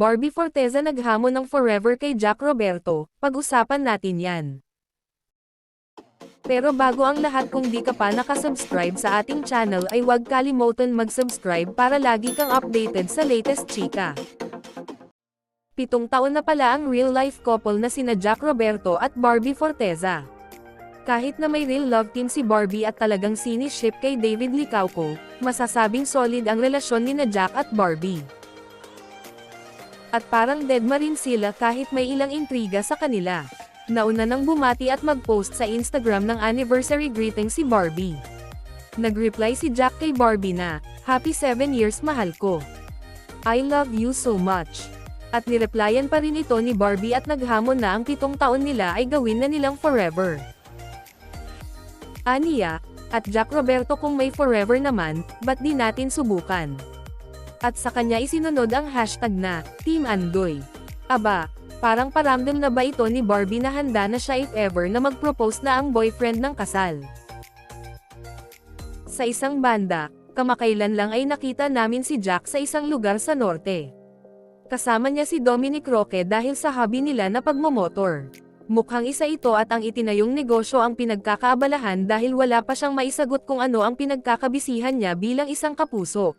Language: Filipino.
Barbie Forteza naghamon ng forever kay Jack Roberto, pag-usapan natin yan. Pero bago ang lahat kung di ka pa nakasubscribe sa ating channel ay huwag kalimutan mag-subscribe para lagi kang updated sa latest chika. Pitong taon na pala ang real-life couple na sina Jack Roberto at Barbie Forteza. Kahit na may real love team si Barbie at talagang siniship kay David Licauco, masasabing solid ang relasyon ni na Jack at Barbie. At parang deadma rin sila kahit may ilang intriga sa kanila. Nauna nang bumati at mag-post sa Instagram ng anniversary greeting si Barbie. Nag-reply si Jack kay Barbie na, Happy 7 years mahal ko. I love you so much. At nireplyan pa rin ito ni Barbie at naghamon na ang pitong taon nila ay gawin na nilang forever. Aniya, at Jack Roberto kung may forever naman, ba't di natin subukan? At sa kanya isinunod ang hashtag na, Team Andoy. Aba, parang paramdam na ba ito ni Barbie na handa na siya if ever na mag-propose na ang boyfriend ng kasal? Sa isang banda, kamakailan lang ay nakita namin si Jack sa isang lugar sa norte. Kasama niya si Dominic Roque dahil sa hobby nila na pagmomotor. Mukhang isa ito at ang itinayong negosyo ang pinagkakaabalahan dahil wala pa siyang maisagot kung ano ang pinagkakabisihan niya bilang isang kapuso.